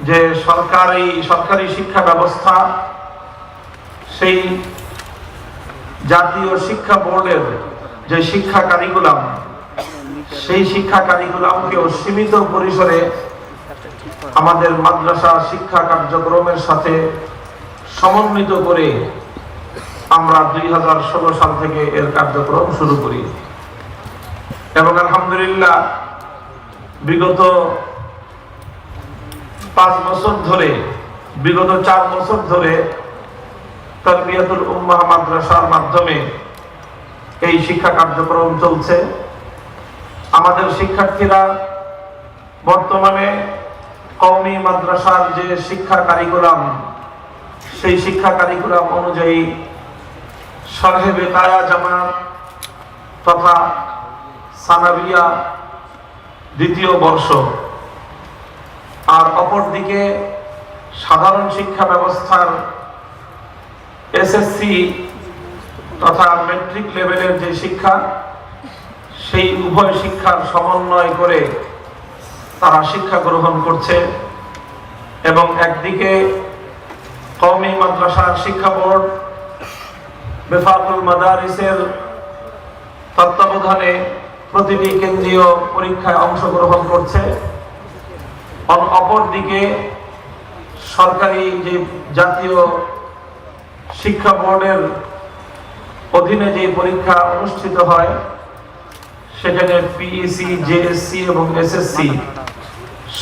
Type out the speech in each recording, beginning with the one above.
যে সরকারি সরকারি শিক্ষা ব্যবস্থা, সেই জাতীয় শিক্ষা বোর্ডের যে শিক্ষা কারিকুলাম সেই শিক্ষা কারিকুলামকেও সীমিত পরিসরে আমাদের মাদ্রাসা শিক্ষা কার্যক্রমের সাথে সমন্বিত করে আমরা দুই হাজার ষোলো সাল থেকে এর কার্যক্রম শুরু করি। এবং আলহামদুলিল্লাহ, বিগত পাঁচ বছর ধরে, বিগত চার বছর ধরে তরবিয়াতুল উম্মাহ মাদ্রাসার মাধ্যমে এই শিক্ষা কার্যক্রম চলছে। আমাদের শিক্ষার্থীরা বর্তমানে কওমি মাদ্রাসার যে শিক্ষা কারিকুলাম, সেই শিক্ষা কারিকুলাম অনুযায়ী সরহে কায়া জামাত তথা সানাবিয়া দ্বিতীয় বর্ষ আর অপরদিকে সাধারণ শিক্ষা ব্যবস্থার এসএসসি তথা মেট্রিক লেভেলের যে শিক্ষা, সেই উভয় শিক্ষার সমন্বয় করে তারা শিক্ষা গ্রহণ করছে এবং একদিকে কওমি মাদ্রাসার শিক্ষা বোর্ড বেফাকুল মাদারিসের তত্ত্বাবধানে প্রতিটি কেন্দ্রীয় পরীক্ষায় অংশগ্রহণ করছে। অপরদিকে সরকারি যে জাতীয় শিক্ষা বোর্ডের অধীনে যে পরীক্ষা অনুষ্ঠিত হয়, সেখানে পিইসি জেএসসি এবং এসএসসি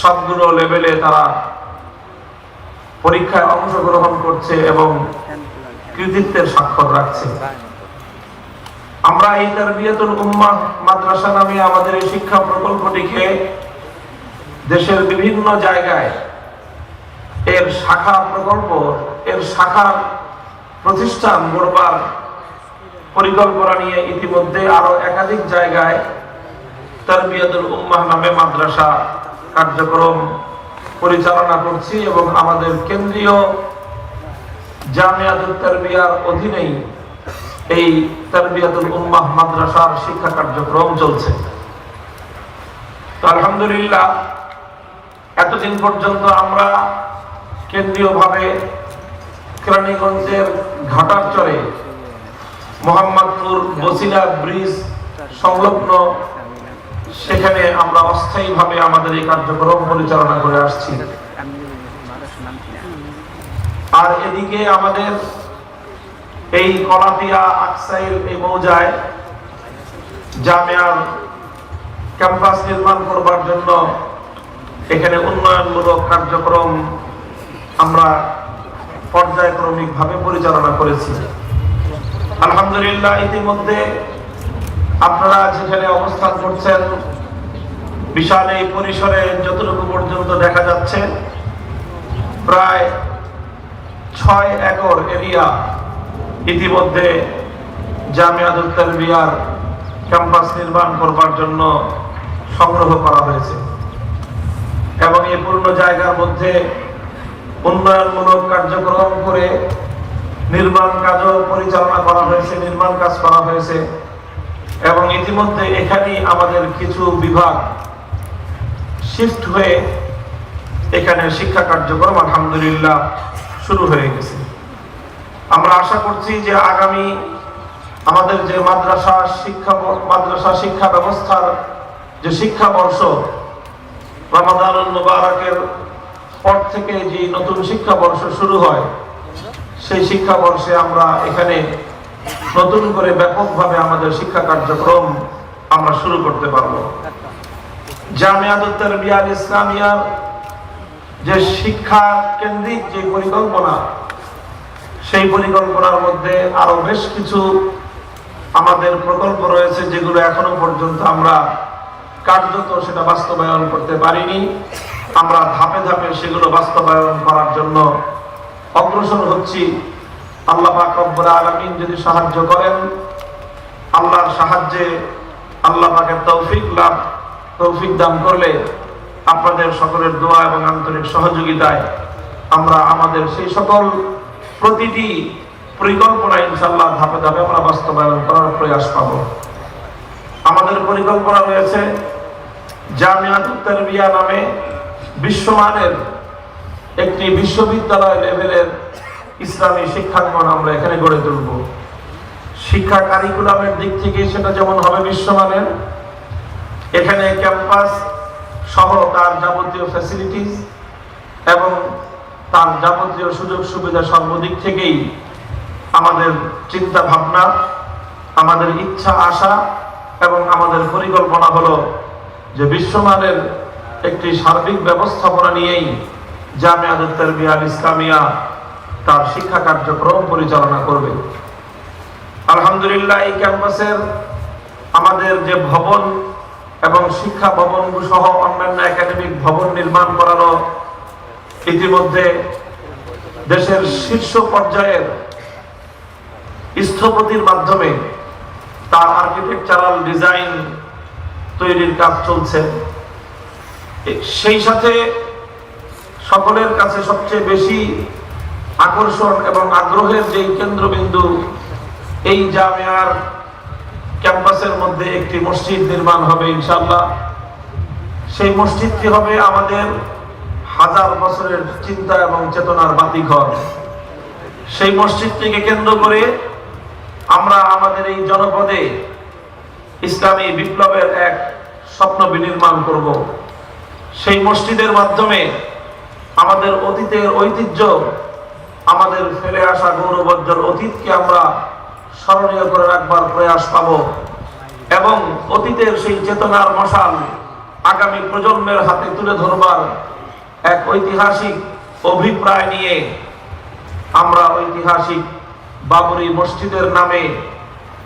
সবগুলো লেভেলে তারা পরীক্ষায় অংশগ্রহণ করছে এবং কৃতিত্বের স্বাক্ষর রাখছে। আমরা এই তারবিয়াতুল উম্মাহ মাদ্রাসা নামে আমাদের এই শিক্ষা প্রকল্পটিকে দেশের বিভিন্ন জায়গায় এর শাখা প্রকল্প, এর শাখার প্রতিষ্ঠান গড়বার পরিকল্পনা নিয়ে ইতিমধ্যে আরও একাধিক জায়গায় তারবিয়াতুল উম্মাহ নামে মাদ্রাসা কার্যক্রম পরিচালনা করছি এবং আমাদের কেন্দ্রীয় জামিয়াতুল তারবিয়ার অধীনেই এই তারবিয়াতুল উম্মাহ মাদ্রাসার শিক্ষা কার্যক্রম চলছে। আলহামদুলিল্লাহ এতদিন পর্যন্ত আমরা কেন্দ্রীয়ভাবে কেরানীগঞ্জের ঘাটার চরে মোহাম্মদপুর বসিলা ব্রিজ সংলগ্ন, সেখানে আমরা অস্থায়ীভাবে আমাদের এই কার্যক্রম পরিচালনা করে আসছি। আর এদিকে আমাদের এই কলাতিয়া আকসাইল, এই মৌজায় জামিয়ার ক্যাম্পাস নির্মাণ করবার জন্য এখানে উন্নয়নমূলক কার্যক্রম আমরা পর্যায়ক্রমিকভাবে পরিচালনা করেছি। আলহামদুলিল্লাহ, ইতিমধ্যে আপনারা যেখানে অবস্থান করছেন, বিশাল এই পরিসরে যতটুকু পর্যন্ত দেখা যাচ্ছে, প্রায় ছয় একর এরিয়া ইতিমধ্যে জামিয়াতুল তারবিয়ার ক্যাম্পাস নির্মাণ করবার জন্য সংগ্রহ করা হয়েছে। এবং এই পূর্ণ জায়গার মধ্যে উন্নয়নমূলক কার্যক্রম করে নির্মাণ কাজও পরিচালনা করা হয়েছে, নির্মাণ কাজ করা হয়েছে। এবং ইতিমধ্যে এখানেই আমাদের কিছু বিভাগ শিফট হয়ে এখানে শিক্ষা কার্যক্রম আলহামদুলিল্লাহ শুরু হয়ে গেছে। আমরা আশা করছি যে আগামী আমাদের যে মাদ্রাসা শিক্ষা মাদ্রাসা শিক্ষা ব্যবস্থার যে শিক্ষাবর্ষ রমাদানুল মুবারকের পর থেকে যে নতুন শিক্ষাবর্ষ শুরু হয়, সেই শিক্ষাবর্ষে আমরা এখানে নতুন করে ব্যাপকভাবে আমাদের শিক্ষা কার্যক্রম আমরা শুরু করতে পারব। জামিয়াতুত তারবিয়াল ইসলামিয়ার যে শিক্ষা কেন্দ্রিক যে পরিকল্পনা, সেই পরিকল্পনার মধ্যে আরও বেশ কিছু আমাদের প্রকল্প রয়েছে, যেগুলো এখনও পর্যন্ত আমরা কার্যত সেটা বাস্তবায়ন করতে পারিনি। আমরা ধাপে ধাপে সেগুলো বাস্তবায়ন করার জন্য অগ্রসর হচ্ছি। আল্লাহ পাক রব্বুল আলামিন যদি সাহায্য করেন, আল্লাহর সাহায্যে আল্লাহ পাকের তৌফিক লাভ, তৌফিক দান করলে আপনাদের সকলের দোয়া এবং আন্তরিক সহযোগিতায় আমরা আমাদের সেই সকল প্রতিটি পরিকল্পনা ইনশাল্লাহ ধাপে ধাপে আমরা বাস্তবায়ন করার প্রয়াস পাব। আমাদের পরিকল্পনা রয়েছে জামিয়াত তারবিয়া নামে বিশ্বমানের একটি বিশ্ববিদ্যালয় লেভেলের ইসলামী শিক্ষাঙ্গন আমরা এখানে গড়ে তুলব। শিক্ষা কারিকুলামের দিক থেকে সেটা যেমন হবে বিশ্বমানের, এখানে ক্যাম্পাস সহ তার যাবতীয় ফ্যাসিলিটিস এবং তার যাবতীয় সুযোগ সুবিধা সর্বদিক থেকেই আমাদের চিন্তা ভাবনা আমাদের ইচ্ছা আশা এবং আমাদের পরিকল্পনা হলো যে বিশ্বমানের একটি সার্বিক ব্যবস্থাপনা নিয়েই জামিয়াতুত তারবিয়া আল ইসলামিয়া তার শিক্ষা কার্যক্রম পরিচালনা করবে। আলহামদুলিল্লাহ, এই ক্যাম্পাসের আমাদের যে ভবন এবং শিক্ষা ভবন সহ অন্যান্য একাডেমিক ভবন নির্মাণ করানো ইতিমধ্যে দেশের শীর্ষ পর্যায়ের স্থপতির মাধ্যমে তার আর্কিটেকচারাল ডিজাইন তৈরির কাজ চলছে। সেই সাথে সকলের কাছে সবচেয়ে বেশি আকর্ষণ এবং আগ্রহের যেই কেন্দ্রবিন্দু, এই জামিয়ার ক্যাম্পাসের মধ্যে একটি মসজিদ নির্মাণ হবে ইনশাল্লাহ সেই মসজিদটি হবে আমাদের হাজার বছরের চিন্তা এবং চেতনার বাতিঘর। সেই মসজিদটিকে কেন্দ্র করে আমরা আমাদের এই জনপদে ইসলামী বিপ্লবের এক স্বপ্ন বিনির্মাণ করব। সেই মসজিদের মাধ্যমে আমাদের অতীতের ঐতিহ্য, আমাদের ফেলে আসা গৌরবজ্জ্বল অতীতকে আমরা স্মরণীয় করে রাখবার প্রয়াস পাব এবং অতীতের সেই চেতনার মশাল আগামী প্রজন্মের হাতে তুলে ধরবার এক ঐতিহাসিক অভিপ্রায় নিয়ে আমরা ঐতিহাসিক বাবরি মসজিদের নামে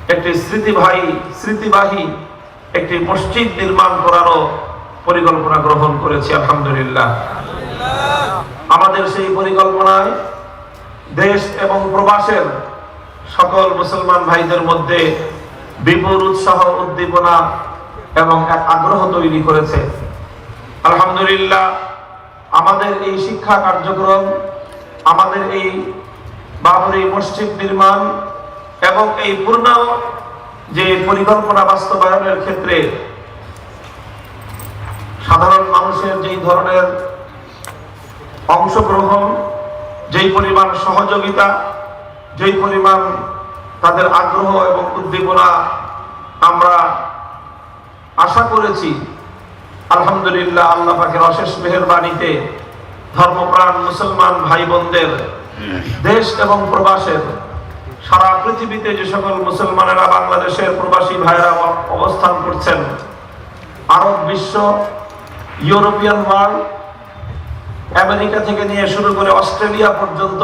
একটি স্মৃতিবাহী স্মৃতিবাহী একটি মসজিদ নির্মাণ করারও পরিকল্পনা গ্রহণ করেছি, আলহামদুলিল্লাহ। আমাদের সেই পরিকল্পনায় দেশ এবং প্রবাসের সকল মুসলমান ভাইদের মধ্যে বিপুল উৎসাহ, উদ্দীপনা এবং এক আগ্রহ তৈরি করেছে। আলহামদুলিল্লাহ, আমাদের এই শিক্ষা কার্যক্রম, আমাদের এই বাবরি মসজিদ নির্মাণ এবং এই পূর্ণ যে পরিকল্পনা বাস্তবায়নের ক্ষেত্রে সাধারণ মানুষের যেই ধরনের অংশগ্রহণ যেই পরিমাণ সহযোগিতা যেই পরিমাণ তাদের আগ্রহ এবং উদ্দীপনা আমরা আশা করেছি আলহামদুলিল্লাহ আল্লাহ পাকের অশেষ মেহেরবাণীতে ধর্মপ্রাণ মুসলমান ভাই বোনদের দেশ এবং প্রবাসের সারা পৃথিবীতে যে সকল মুসলমানেরা বাংলাদেশের প্রবাসী ভাইরা অবস্থান করছেন, আরব বিশ্ব, ইউরোপিয়ান ওয়ার্ল্ড, আমেরিকা থেকে নিয়ে শুরু করে অস্ট্রেলিয়া পর্যন্ত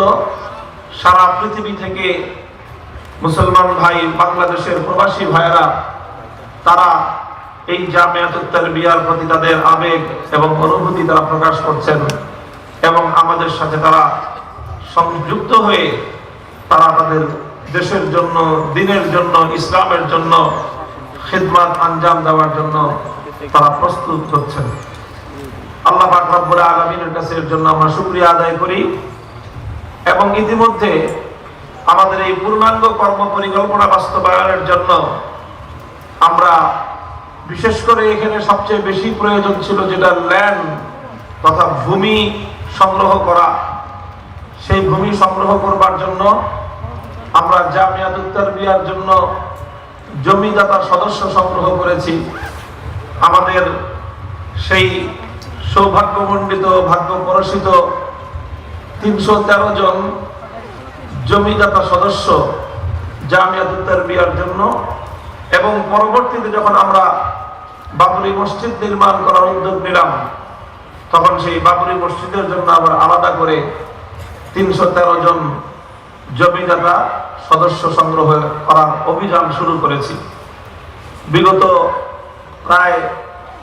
সারা পৃথিবী থেকে মুসলমান ভাই বাংলাদেশের প্রবাসী ভাইয়েরা, তারা এই জামিয়াতুত বিয়ার প্রতি তাদের আবেগ এবং অনুভূতি তারা প্রকাশ করছেন এবং আমাদের সাথে তারা সংযুক্ত হয়ে তারা তাদের দেশের জন্য, দিনের জন্য, ইসলামের জন্য, খিদমাত আঞ্জাম দেওয়ার জন্য তারা প্রস্তুত হচ্ছেন। আল্লাহ পাক রব্বুল আলামিনের কাছে এর জন্য আমরা শুকরিয়া আদায় করি এবং ইতিমধ্যে আমাদের এই পূর্ণাঙ্গ কর্ম পরিকল্পনা বাস্তবায়নের জন্য আমরা বিশেষ করে এখানে সবচেয়ে বেশি প্রয়োজন ছিল যেটা ল্যান্ড তথা ভূমি সংগ্রহ করা। সেই ভূমি সংগ্রহ করবার জন্য আমরা জামিয়াত উত্তর বিয়ার জন্য জমিদাতার সদস্য সংগ্রহ করেছি। আমাদের সেই সৌভাগ্যমণ্ডিত ভাগ্য পরশিত তিনশো তেরো জন জমিদাতা সদস্য জামিয়াত উত্তর বিয়ার জন্য এবং পরবর্তীতে যখন আমরা বাবরি মসজিদ নির্মাণ করার উদ্যোগ নিলাম, তখন সেই বাবরি মসজিদের জন্য আবার আলাদা করে তিনশো তেরো জন জমিদাতা সদস্য সংগ্রহ করার অভিযান শুরু করেছি। বিগত প্রায়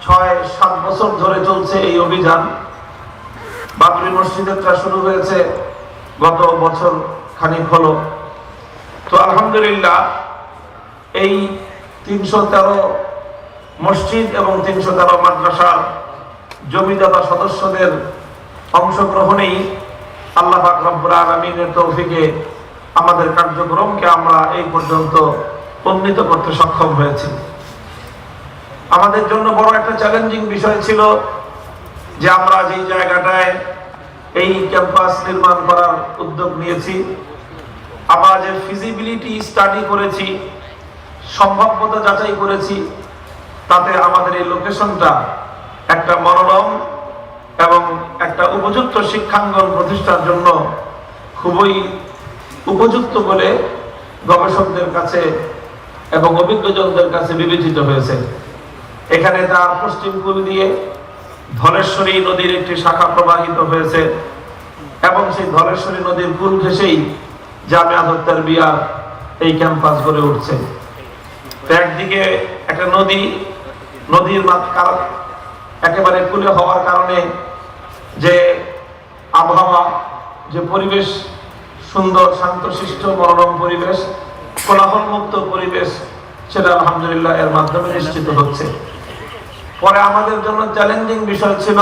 ছয়, সাত বছর ধরে চলছে এই অভিযান। বাবরি মসজিদেরটা শুরু হয়েছে, গত বছর খানিক হলো। তো আলহামদুলিল্লাহ, এই তিনশো তেরো মসজিদ এবং তিনশো তেরো মাদ্রাসার জমিদাতা সদস্যদের অংশগ্রহণেই আল্লাহ পাক রব্বুল আলমিনের তৌফিকে আমাদের কার্যক্রমকে আমরা এই পর্যন্ত উন্নীত করতে সক্ষম হয়েছি। আমাদের জন্য বড় একটা চ্যালেঞ্জিং বিষয় ছিল যে আমরা যেই জায়গাটায় এই ক্যাম্পাস নির্মাণ করার উদ্যোগ নিয়েছি, আমরা যে ফিজিবিলিটি স্টাডি করেছি, সম্ভাব্যতা যাচাই করেছি, তাতে আমাদের এই লোকেশনটা একটা মনোরম এবং একটা উপযুক্ত শিক্ষাঙ্গন প্রতিষ্ঠার জন্য খুবই উপযুক্ত বলে গবেষকদের কাছে এবং অভিজ্ঞজনদের কাছে বিবেচিত হয়েছে। এখানে তার পশ্চিম কুল দিয়ে ধলেশ্বরী নদীর একটি শাখা প্রবাহিত হয়েছে এবং সেই ধলেশ্বরী নদীর কুল ঘেসেই জামিয়া দত্তার বিয়ার এই ক্যাম্পাস গড়ে উঠছে। একদিকে একটা নদী, নদীর একেবারে কুলে হওয়ার কারণে যে আবহাওয়া, যে পরিবেশ সুন্দর, শান্তশিষ্ট, মনোরম পরিবেশ কোলাহল মুক্ত পরিবেশ সেটা আলহামদুলিল্লাহ এর মাধ্যমে নিশ্চিত হচ্ছে। পরে আমাদের জন্য চ্যালেঞ্জিং বিষয় ছিল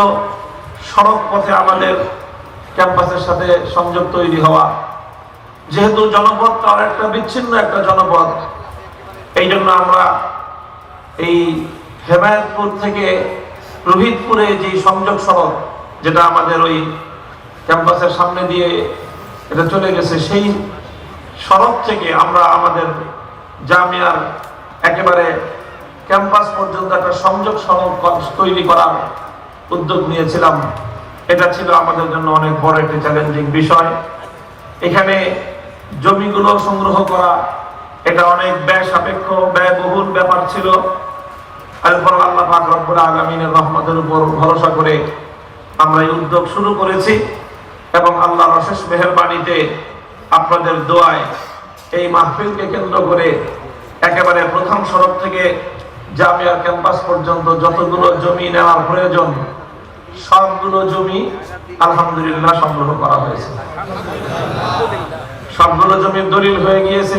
সড়ক পথে আমাদের ক্যাম্পাসের সাথে সংযোগ তৈরি হওয়া। যেহেতু জনপদটা অনেকটা বিচ্ছিন্ন একটা জনপদ, এই জন্য আমরা এই হেমায়তপুর থেকে রোহিতপুরে যে সংযোগ সড়ক, যেটা আমাদের ওই ক্যাম্পাসের সামনে দিয়ে এটা চলে গেছে সেই সড়ক থেকে আমরা আমাদের জামিয়ার একেবারে ক্যাম্পাস পর্যন্ত একটা সংযোগ সড়ক তৈরি করার উদ্যোগ নিয়েছিলাম। এটা ছিল আমাদের জন্য অনেক বড় একটি চ্যালেঞ্জিং বিষয়। এখানে জমিগুলো সংগ্রহ করা, এটা অনেক ব্যয় সাপেক্ষ, ব্যয়বহুল ব্যাপার ছিল। এরপর আল্লাহ পাক রহমতের উপর ভরসা করে আমরা এই উদ্যোগ শুরু করেছি। এবং আল্লাহর অশেষ মেহরবানিতে আপনাদের দোয়ায় এই মাহফিলকে কেন্দ্র করে একেবারে প্রথম সড়ক থেকে জামিয়ার ক্যাম্পাস পর্যন্ত যতগুলো জমি নেওয়ার প্রয়োজন, সবগুলো জমি আলহামদুলিল্লাহ সংগ্রহ করা হয়েছে। সবগুলো জমির দলিল হয়ে গিয়েছে।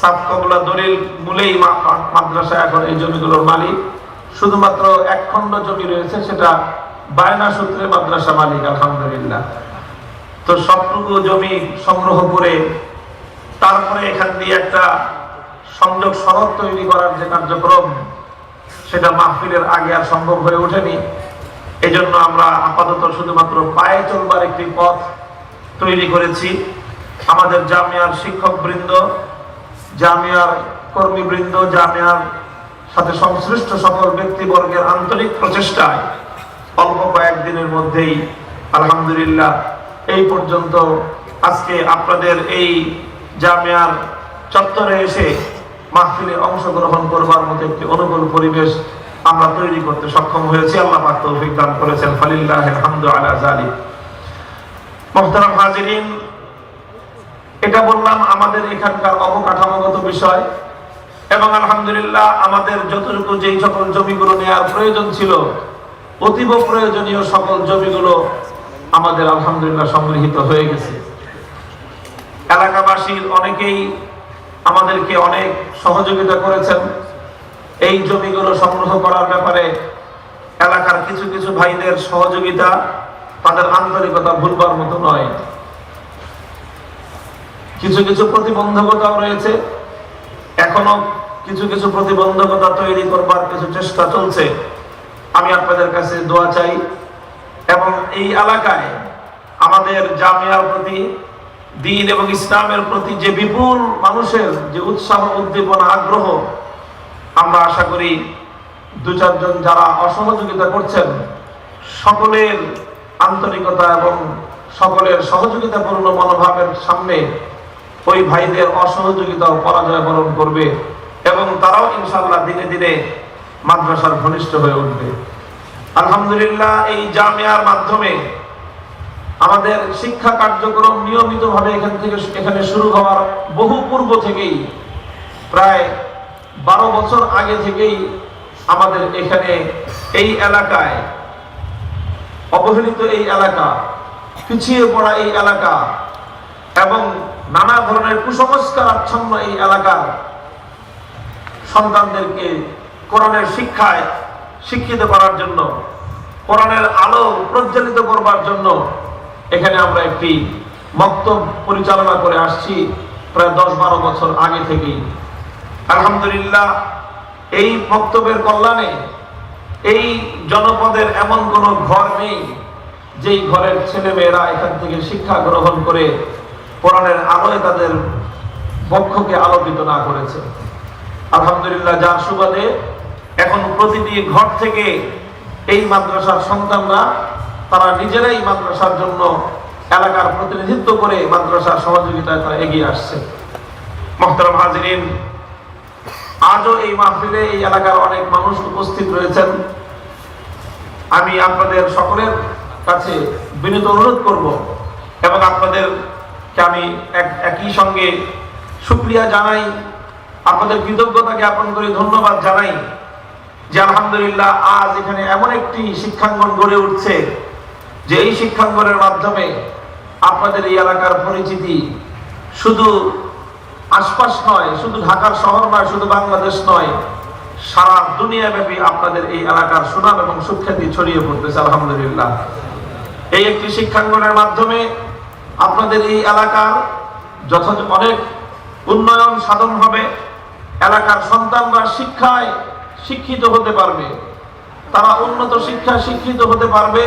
সাবকগুলা দলিল মূলেই মাদ্রাসা এখন এই জমিগুলোর মালিক। শুধুমাত্র এক খণ্ড জমি রয়েছে, সেটা বায়না সূত্রে মাদ্রাসা মালিক, আলহামদুলিল্লাহ। তো সবটুকু জমি সংগ্রহ করে তারপরে এখান দিয়ে একটা সংযোগ সড়ক তৈরি করার যে কার্যক্রম, সেটা মাহফিলের আগে আর সম্ভব হয়ে ওঠেনি। এই জন্য আমরা আপাতত শুধুমাত্র পায়ে চলবার একটি পথ তৈরি করেছি। আমাদের জামিয়ার শিক্ষক বৃন্দ জামিয়ার কর্মীবৃন্দ, জামিয়ার সাথে সংশ্লিষ্ট সকল ব্যক্তিবর্গের আন্তরিক প্রচেষ্টায় অল্প কয়েকদিনের মধ্যেই, আলহামদুলিল্লাহ এই পর্যন্ত আজকে আপনাদের এই জামিয়ার চত্বরে এসে মাহফিলে অংশগ্রহণ করবার মতো একটি অনুকূল পরিবেশ আমরা তৈরি করতে সক্ষম হয়েছি। আল্লাহ পাক তৌফিক দান করেছেন। ফালিল্লাহ হামদু আলা জালিক মোহতারাম হাজিরিন, এটা বললাম আমাদের এখানকার অবকাঠামোগত বিষয় এবং আলহামদুলিল্লাহ আমাদের যতটুকু যেই সকল জমিগুলো নেওয়ার প্রয়োজন ছিল, অতীব প্রয়োজনীয় সকল জমিগুলো আমাদের আলহামদুলিল্লাহ সংগৃহীত হয়ে গেছে। এলাকাবাসীর অনেকেই আমাদেরকে অনেক সহযোগিতা করেছেন। এই জমিগুলো সংগ্রহ করার ব্যাপারে এলাকার কিছু কিছু ভাইদের সহযোগিতা তাদের আন্তরিকতা ভুলবার মতো নয়। কিছু কিছু প্রতিবন্ধকতাও রয়েছে। এখনও কিছু কিছু প্রতিবন্ধকতা তৈরি করবার কিছু চেষ্টা চলছে। আমি আপনাদের কাছে দোয়া চাই এবং এই এলাকায় আমাদের জামিয়ার প্রতি, দিন এবং ইসলামের প্রতি যে বিপুল মানুষের যে উৎসাহ, উদ্দীপনা, আগ্রহ, আমরা আশা করি দু চারজন যারা অসহযোগিতা করছেন, সকলের আন্তরিকতা এবং সকলের সহযোগিতাপূর্ণ মনোভাবের সামনে ওই ভাইদের অসহযোগিতা পরাজয় বরণ করবে এবং তারাও ইনশাল্লাহ দিনে দিনে মাদ্রাসার ঘনিষ্ঠ হয়ে উঠবে। আলহামদুলিল্লাহ, এই জামিয়ার মাধ্যমে আমাদের শিক্ষা কার্যক্রম নিয়মিতভাবে এখান থেকে এখানে শুরু হওয়ার বহু পূর্ব থেকেই, প্রায় বারো বছর আগে থেকেই আমাদের এখানে এই এলাকায়, অবহেলিত এই এলাকা, পিছিয়ে পড়া এই এলাকা এবং নানা ধরনের কুসংস্কার আচ্ছন্ন এই এলাকার সন্তানদেরকে কোরআনের শিক্ষায় শিক্ষিত করার জন্য, কোরআনের আলো প্রজ্বলিত করবার জন্য এখানে আমরা একটি মক্তব পরিচালনা করে আসছি প্রায় দশ বারো বছর আগে থেকেই। আলহামদুলিল্লাহ, এই বক্তব্যের কল্যাণে এই জনপদের এমন কোনো ঘর নেই যেই ঘরের ছেলে মেয়েরা এখান থেকে শিক্ষা গ্রহণ করে কোরআনের আলোয় তাদের বক্ষকে আলোকিত না করেছে। আলহামদুলিল্লাহ, যার সুবাদে এখন প্রতিটি ঘর থেকে এই মাদ্রাসার সন্তানরা, তারা নিজেরাই মাদ্রাসার জন্য এলাকার প্রতিনিধিত্ব করে মাদ্রাসার সহযোগিতায় তারা এগিয়ে আসছে। মোহতারাম হাজিরিন, আজও এই মাহফিলে এই এলাকার অনেক মানুষ উপস্থিত রয়েছেন। আমি আপনাদের সকলের কাছে বিনীত অনুরোধ করব এবং আপনাদেরকে আমি এক- একই সঙ্গে সুক্রিয়া জানাই। আপনাদের কৃতজ্ঞতা জ্ঞাপন করি ধন্যবাদ জানাই। যে আলহামদুলিল্লাহ আজ এখানে এমন একটি শিক্ষাঙ্গন গড়ে উঠছে যে এই শিক্ষাঙ্গনের মাধ্যমে আপনাদের এই এলাকার পরিচিতি শুধু আশপাশ নয়, শুধু ঢাকার শহর নয়, শুধু বাংলাদেশ নয়, সারা দুনিয়াব্যাপী আপনাদের এই এলাকার সুনাম এবং সুখ্যাতি ছড়িয়ে পড়তেছে, আলহামদুলিল্লাহ। এই একটি শিক্ষাঙ্গনের মাধ্যমে আপনাদের এই এলাকার যথাযথ অনেক উন্নয়ন সাধন হবে, এলাকার সন্তানরা শিক্ষায় শিক্ষিত হতে পারবে। তারা উন্নত শিক্ষায় শিক্ষিত হতে পারবে।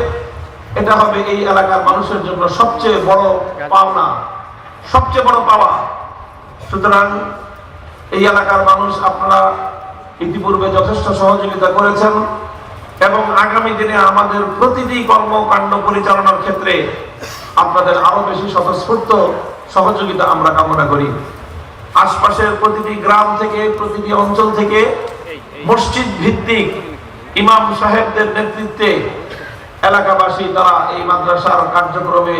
এটা হবে এই এলাকার মানুষের জন্য সবচেয়ে বড় পাওনা, সবচেয়ে বড় পাওয়া। সুতরাং এই এলাকার মানুষ আপনারা ইতিপূর্বে যথেষ্ট সহযোগিতা করেছেন এবং আগামী দিনে আমাদের প্রতিটি কর্মকাণ্ড পরিচালনার ক্ষেত্রে আপনাদের আরও বেশি স্বতঃস্ফূর্ত সহযোগিতা আমরা কামনা করি। আশপাশের প্রতিটি গ্রাম থেকে, প্রতিটি অঞ্চল থেকে মসজিদ ভিত্তিক ইমাম সাহেবদের নেতৃত্বে এলাকাবাসী তারা এই মাদ্রাসার কার্যক্রমে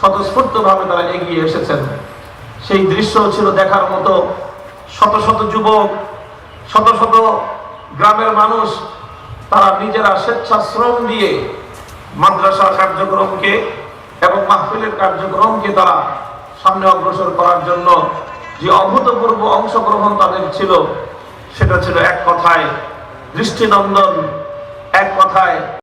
স্বতঃস্ফূর্তভাবে তারা এগিয়ে এসেছেন। সেই দৃশ্য ছিল দেখার মতো। শত শত যুবক, শত শত গ্রামের মানুষ তারা নিজেরা স্বেচ্ছাশ্রম দিয়ে মাদ্রাসার কার্যক্রমকে এবং মাহফিলের কার্যক্রমকে তারা সামনে অগ্রসর করার জন্য যে অভূতপূর্ব অংশগ্রহণ তাদের ছিল সেটা ছিল এক কথায় দৃষ্টিনন্দন এক কথায়